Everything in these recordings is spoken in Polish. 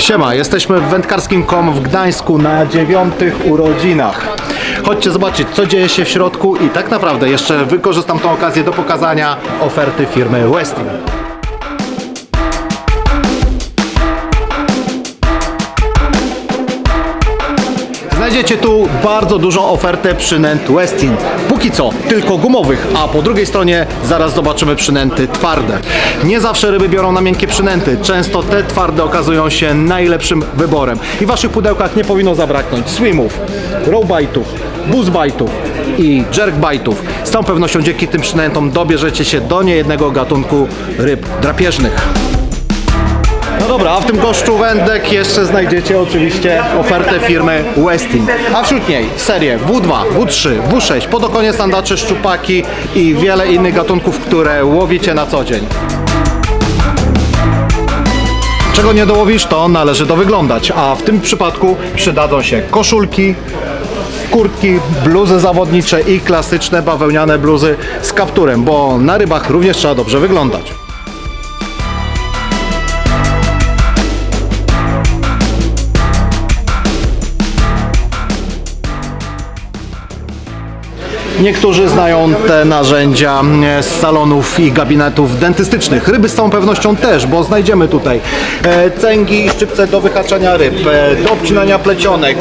Siema, jesteśmy w wędkarskim kom w Gdańsku na dziewiątych urodzinach. Chodźcie zobaczyć, co dzieje się w środku i tak naprawdę jeszcze wykorzystam tą okazję do pokazania oferty firmy Westin. Znajdziecie tu bardzo dużą ofertę przynęt Westin. Póki co tylko gumowych, a po drugiej stronie zaraz zobaczymy przynęty twarde. Nie zawsze ryby biorą na miękkie przynęty. Często te twarde okazują się najlepszym wyborem. I w waszych pudełkach nie powinno zabraknąć swimów, rowbite'ów, buzzbite'ów i jerkbite'ów. Z całą pewnością dzięki tym przynętom dobierzecie się do niejednego gatunku ryb drapieżnych. No dobra, a w tym goszczu wędek jeszcze znajdziecie oczywiście ofertę firmy Westin. A wśród niej serie W2, W3, W6, podokonie sandacze, szczupaki i wiele innych gatunków, które łowicie na co dzień. Czego nie dołowisz, to należy to wyglądać, a w tym przypadku przydadzą się koszulki, kurtki, bluzy zawodnicze i klasyczne bawełniane bluzy z kapturem, bo na rybach również trzeba dobrze wyglądać. Niektórzy znają te narzędzia e, z salonów i gabinetów dentystycznych. Ryby z całą pewnością też, bo znajdziemy tutaj e, cęgi i szczypce do wyhaczania ryb, e, do obcinania plecionek,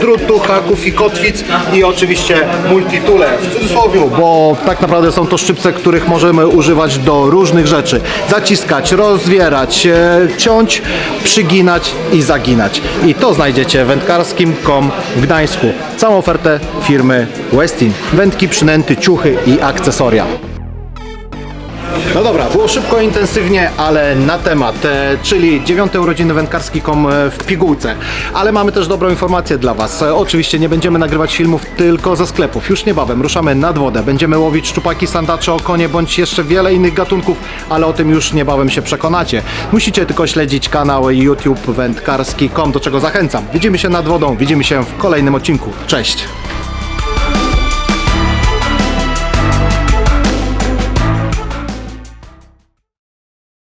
drutu, haków i kotwic i oczywiście multitule w cudzysłowie, bo tak naprawdę są to szczypce, których możemy używać do różnych rzeczy. Zaciskać, rozwierać, ciąć, przyginać i zaginać. I to znajdziecie w wędkarskim.com w Gdańsku. Całą ofertę firmy Westin. Wędki, przynęty, ciuchy i akcesoria. No dobra, było szybko, intensywnie, ale na temat, e, czyli dziewiąte urodziny wędkarski.com e, w pigułce. Ale mamy też dobrą informację dla Was. E, Oczywiście nie będziemy nagrywać filmów tylko ze sklepów. Już niebawem ruszamy nad wodę. Będziemy łowić szczupaki, sandacze, okonie bądź jeszcze wiele innych gatunków, ale o tym już niebawem się przekonacie. Musicie tylko śledzić kanał YouTube wędkarski.com, do czego zachęcam. Widzimy się nad wodą, widzimy się w kolejnym odcinku. Cześć!